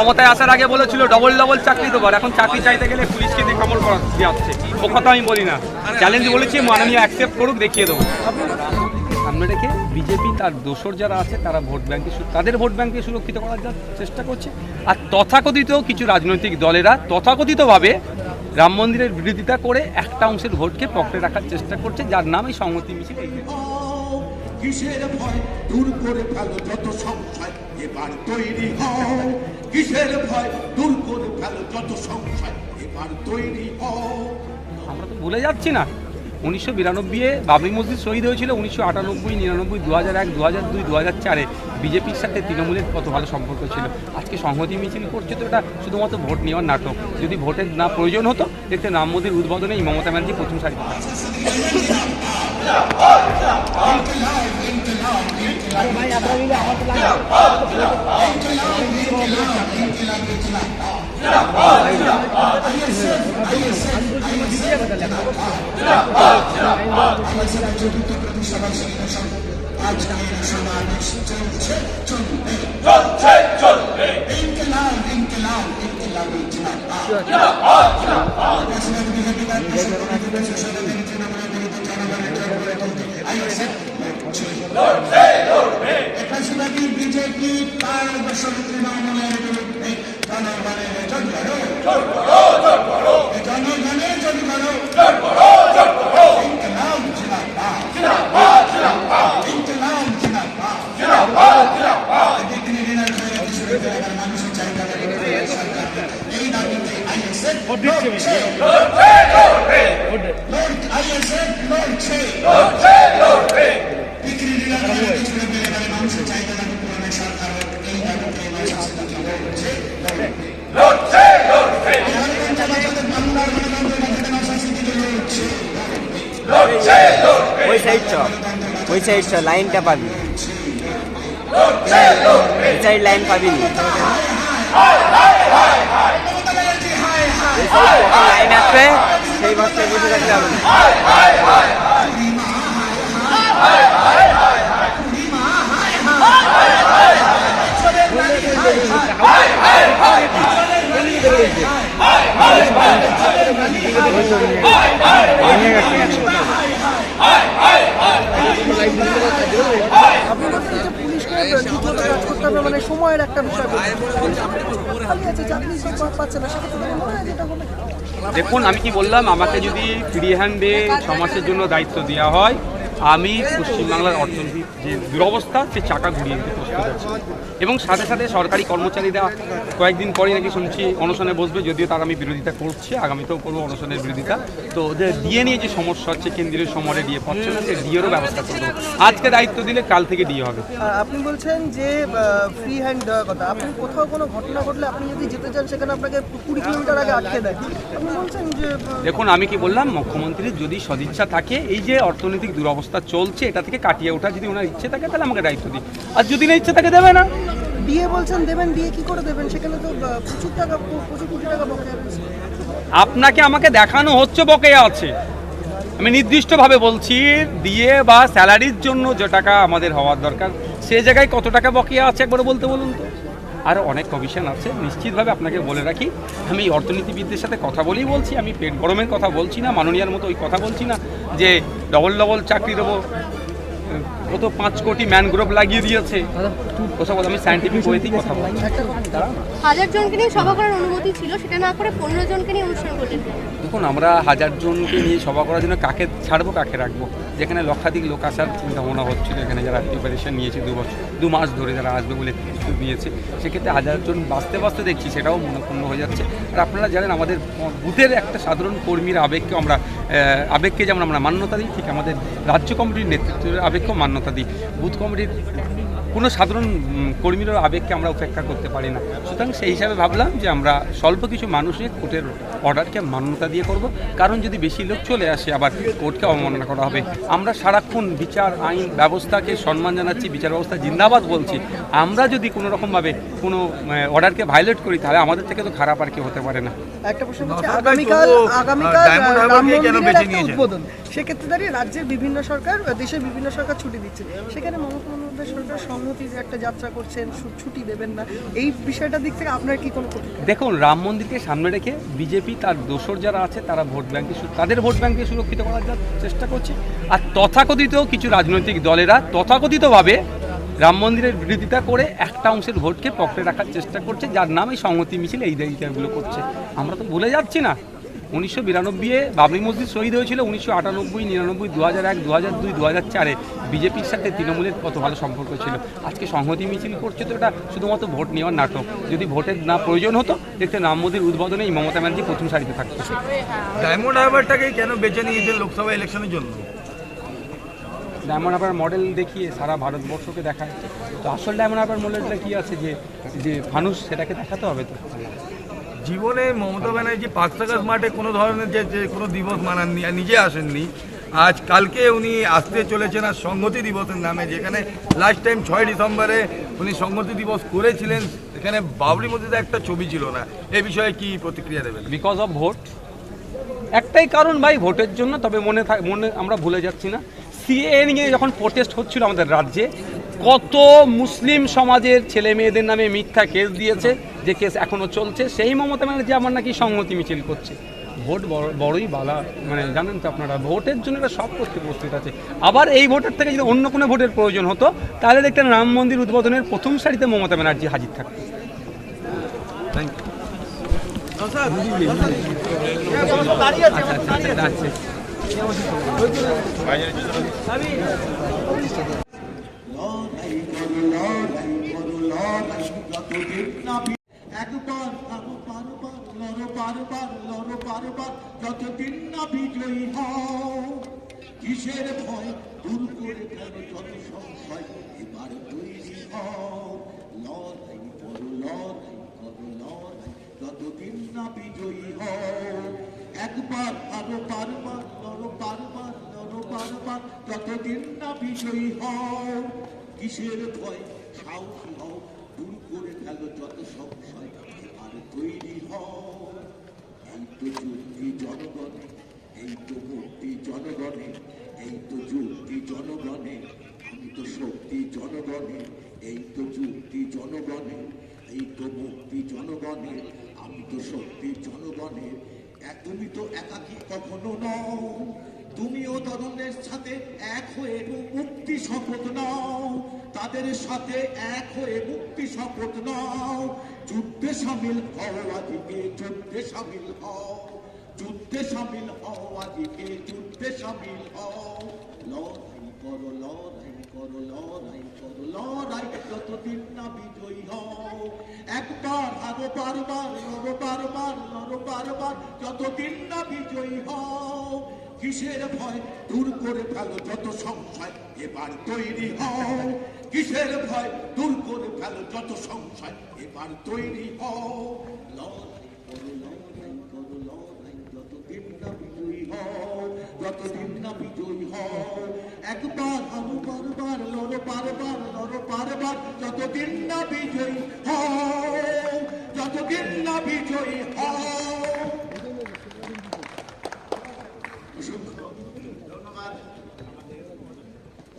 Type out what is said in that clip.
ক্ষমতায় আসার আগে বলেছিল ডবল ডবল চাকরি দেবো আর এখন চাকরি চাইতে গেলে পুলিশকে দিয়ে কামড় করা যাচ্ছে। ও কথা আমি বলি না। চ্যালেঞ্জ বলেছি, মাননীয় অ্যাকসেপ্ট করুক, দেখিয়ে দেবো। সামনে রেখে বিজেপি তার দোসর যারা আছে, তারা ভোট ব্যাংকে তাদের ভোট ব্যাংকে সুরক্ষিত করার চেষ্টা করছে। আর তথাকথিত কিছু রাজনৈতিক দলেরা তথাকথিতভাবে রাম মন্দিরের বিরোধিতা করে একটা অংশের ভোটকে পকেটে রাখার চেষ্টা করছে, যার নাম এই সংহতি মিছিল কিসের ভয়? দূর করে ফেলো যত সংশয় এবার তৈরি হও কিসের ভয়? দূর করে ফেলো যত সংশয় এবার তৈরি হও আমরা তো ভুলে যাচ্ছি না। উনিশশো বিরানব্বই এ বাবরি মসজিদ শহীদ হয়েছিল, উনিশশো আটানব্বই, নিরানব্বই দু হাজার এক দু হাজার দুই দু হাজার চারে বিজেপির সাথে তৃণমূলের কত ভালো সম্পর্ক ছিল। আজকে সংহতি মিছিল করছে তো এটা শুধুমাত্র ভোট নেওয়ার নাটক। যদি ভোটের না প্রয়োজন হতো, দেখতে রাম মোদীর উদ্বোধনে মমতা ব্যানার্জি প্রথম চতুর্থ প্রতিষ্ঠা আজকে সমাবেশ চলছে চলবে চলছে চলবে ইনকিলাব ইনকিলাব ইনকিলাব ইনকিলাব ইনকিলাব ইনকিলাব ইনকিলাব ইনকিলাব ইনকিলাব ইনকিলাব ইনকিলাব ইনকিলাব ইনকিলাব সারি ফ্যাসিবাদী বিজেপি তার বসত মানে বিরুদ্ধে জনগণের জোট ওই সাইড লাইনটা পাবি। এই সাইড লাইন পাবি লাইন আসবে সেই ভাবতে বসে থাকতে হবে বলছেন যে দ্রুত কাজ করতে হবে মানে সময়ের একটা বিষয় খালি আছে চাকরি পাচ্ছে না সেক্ষেত্রে তো যে এটা হলে দেখুন আমি কি বললাম আমাকে যদি ফ্রি হ্যান্ডে সমাজের জন্য দায়িত্ব দেওয়া হয় আমি পশ্চিমবাংলার অর্থনীতির যে দুরবস্থা সে চাকা ঘুরিয়ে দিতে প্রস্তুত আছি। এবং সাথে সাথে সরকারি কর্মচারীরা কয়েকদিন পরে নাকি শুনছি অনশনে বসবে যদিও তার আমি বিরোধিতা করছি আগামীতেও করব অনশনের বিরোধিতা। তো ওদের ডিএ নিয়ে যে সমস্যা হচ্ছে কেন্দ্রীয় সমরে ডিএ পাচ্ছে না সে ডিএরও ব্যবস্থা করব। আজকে দায়িত্ব দিলে কাল থেকে ডিএ হবে। আপনি বলছেন যে ফ্রি হ্যান্ড দেওয়ার কথা। আপনি কোথাও কোনো ঘটনা ঘটলে আপনি যদি যেতে চান সেখানে আপনাকে কুড়ি কিলোমিটার আগে আটকে দেয়। আপনি বলছেন যে দেখুন আমি কি বললাম মুখ্যমন্ত্রীর যদি সদিচ্ছা থাকে এই যে অর্থনৈতিক দুরবস্থা চলছে এটা থেকে কাটিয়ে ওঠা যদি ওনার ইচ্ছে থাকে তাহলে আমাকে দায়িত্ব দিই আর যদি না ইচ্ছে থাকে দেবে না। দিয়ে বলছেন দেবেন দিয়ে কি করে দেবেন? সেখানে তো প্রচুর টাকা প্রচুর কোটি টাকা বকেয়া রয়েছে। আপনাকে আমাকে দেখানো হচ্ছে বকেয়া আছে। আমি নির্দিষ্টভাবে বলছি দিয়ে বা স্যালারির জন্য যে টাকা আমাদের হওয়ার দরকার সে জায়গায় কত টাকা বকেয়া আছে একবার বলতে বলুন তো। আর অনেক কমিশন আছে। নিশ্চিতভাবে আপনাকে বলে রাখি আমি অর্থনীতিবিদদের সাথে কথা বলেই বলছি আমি পেট গরমের কথা বলছি না মাননীয়ার মতো ওই কথা বলছি না যে ডবল ডবল চাকরি দেবো। কত পাঁচ কোটি ম্যানগ্রোভ লাগিয়ে দিয়েছে। ওসব আমি সায়েন্টিফিক ওয়েতেই কথা বলছি। হাজার জনকে নিয়ে সভা করার অনুমতি ছিল সেটা না করে পনেরো জনকে নিয়ে অনুষ্ঠান করলেন। দেখুন আমরা হাজার জনকে নিয়ে সভা করার জন্য কাকে ছাড়বো কাকে রাখব? যেখানে লক্ষাধিক লোক আসার চিন্তা ভাবনা হচ্ছিল, এখানে যারা প্রিপারেশন নিয়েছে দু বছর, দু মাস ধরে যারা আসবে বলে নিয়েছে, সেক্ষেত্রে হাজারজন বাঁচতে বাঁচতে দেখছি সেটাও মনপূর্ণ হয়ে যাচ্ছে। আর আপনারা জানেন, আমাদের বুথের একটা সাধারণ কর্মীর আবেগকে আমরা আবেগকে যেমন আমরা মান্যতা দিই, ঠিক আমাদের রাজ্য কমিটির নেতৃত্বের আবেগকেও মান্যতা দিই। বুথ কমিটির কোনো সাধারণ কর্মীর আবেগকে আমরা উপেক্ষা করতে পারি না। সুতরাং সেই হিসাবে ভাবলাম যে আমরা স্বল্প কিছু মানুষের কোর্টের অর্ডারকে মান্যতা দিয়ে করব। কারণ যদি বেশি লোক চলে আসে আবার কোর্টকে অবমাননা করা হবে। আমরা সারাক্ষণ বিচার আইন ব্যবস্থাকে সম্মান জানাচ্ছি বিচার ব্যবস্থা জিন্দাবাদ বলছি। আমরা যদি কোনো রকমভাবে কোনো অর্ডারকে ভায়োলেট করি তাহলে আমাদের থেকে তো খারাপ আর কেউ হতে পারে না। একটা প্রশ্ন আগামীকাল আগামীকাল রাম মন্দিরের একটা উদ্বোধন। সেক্ষেত্রে দাঁড়িয়ে রাজ্যের বিভিন্ন সরকার দেশের বিভিন্ন সরকার ছুটি দিচ্ছে। সেখানে মমতা বন্দ্যোপাধ্যায় সরকার সংহতি যে একটা যাত্রা করছেন ছুটি দেবেন না, এই বিষয়টার দিক থেকে আপনার কি কোনো দেখুন, রাম মন্দিরকে সামনে রেখে বিজেপি, তার দোসর যারা আছে, তারা ভোট ব্যাংকে তাদের ভোট ব্যাংকে সুরক্ষিত করার চেষ্টা করছে। আর তথাকথিত কিছু রাজনৈতিক দলেরা তথাকথিতভাবে রাম মন্দিরের বিরোধিতা করে একটা অংশের ভোটকে পকেটে রাখার চেষ্টা করছে, যার নামে সংহতি মিছিল এই এইটাগুলো করছে। আমরা তো ভুলে যাচ্ছি না। উনিশশো বিরানব্বই বাবরি মসজিদ শহীদ হয়েছিল উনিশশো আটানব্বই নিরানব্বই দু হাজার এক দু হাজার দুই দু হাজার চারে বিজেপির সাথে তৃণমূলের কত ভালো সম্পর্ক ছিল? আজকে সংহতি মিছিল করছে তো এটা শুধুমাত্র ভোট নেওয়ার নাটক। যদি ভোটের না প্রয়োজন হতো দেখতে রাম মন্দির উদ্বোধনে এই মমতা ব্যানার্জি প্রথম সারিতে থাকতো। ডায়মন্ড হারবারটাকেই কেন বেছে নিয়েছেন লোকসভা ইলেকশনের জন্য? ডায়মন্ড হারবার মডেল দেখিয়ে সারা ভারতবর্ষকে দেখায়। তো আসল ডায়মন্ড হারবার মডেলটা কী আছে যে যে মানুষ সেটাকে দেখাতে হবে তো? জীবনে মমতা ব্যানার্জি সাকাশ মাঠে কোনো ধরনের যে যে কোনো দিবস মানাননি আর নিজে আসেননি। আজ কালকে উনি আসতে চলেছেন আর সংহতি দিবসের নামে, যেখানে লাস্ট টাইম ছয় ডিসেম্বরে উনি সংহতি দিবস করেছিলেন এখানে বাবরি মসজিদে একটা ছবি ছিল না। এ বিষয়ে কি প্রতিক্রিয়া দেবেন? বিকজ অফ ভোট একটাই কারণ ভাই, ভোটের জন্য, তবে মনে মনে আমরা ভুলে যাচ্ছি না। সিএ নিয়ে যখন প্রোটেস্ট হচ্ছিল আমাদের রাজ্যে কত মুসলিম সমাজের ছেলে মেয়েদের নামে মিথ্যা কেস দিয়েছে যে কেস এখনও চলছে সেই মমতা ব্যানার্জি আমার নাকি সংহতি মিছিল করছে ভোট বড়- বড়ই বালা মানে জানেন তো আপনারা ভোটের জন্য এটা সব করতে প্রস্তুত আছে আবার এই ভোটের থেকে যদি অন্য কোনো ভোটের প্রয়োজন হতো তাহলে দেখতেন রাম মন্দির উদ্বোধনের প্রথম সারিতে মমতা ব্যানার্জি হাজির থাকতো থ্যাংক আচ্ছা আচ্ছা না একবার আরও বারবার লড়ো বারবার লড়ো যতদিন না বিজয়ী হও কিসের ভয় দূর করে ফেল যত সংশয় এবার তৈরি হও করো লড়াই করো লড়াই যতদিন না বিজয়ী হও একবার আরও বারবার লড়ো বারবার লড়ো বারবার যতদিন না বিজয়ী হও ভয় সাহসী হও ফেলো যত সংশয় আর তৈরি এই তো যুক্তি জনগণে এই তো মুক্তি জনগণে এই তো যুক্তি জনগণে আমি তো শক্তি জনগণে এই তো যুক্তি জনগণে এই তো মুক্তি জনগণে আমি তো শক্তি জনগণে। তুমি তো নও তরুণের সাথে এক হয়ে মুক্তি শপথ নাও। তাদের সাথে এক হয়ে মুক্তি শপথ নাও। যুদ্ধে সামিল হও আজকে যুদ্ধে সামিল হও। যুদ্ধে সামিল হও আজকে যুদ্ধে সামিল হও। লড়াই করো লড়াই করো লড়াই করো, লড়াই যতদিন না বিজয়ী হও। একবার আরও বারবার, লড়ো বারবার লড়ো বারবার, যতদিন না বিজয়ী হও। কিসের ভয়? দূর করে ফেলো যত সংশয়, এবার তৈরি হও। কিসের ভয়? দূর করে ফেলো যত সংশয়, এবার তৈরি হও। লড়াই করো লড়াই করো, লড়াই যতদিন না বিজয়ী হও, যতদিন না বিজয়ী হও। একবার হানো বারবার, লড়ো বারবার লড়ো বারবার, যতদিন না বিজয়ী হও, যতদিন না বিজয়ী হও।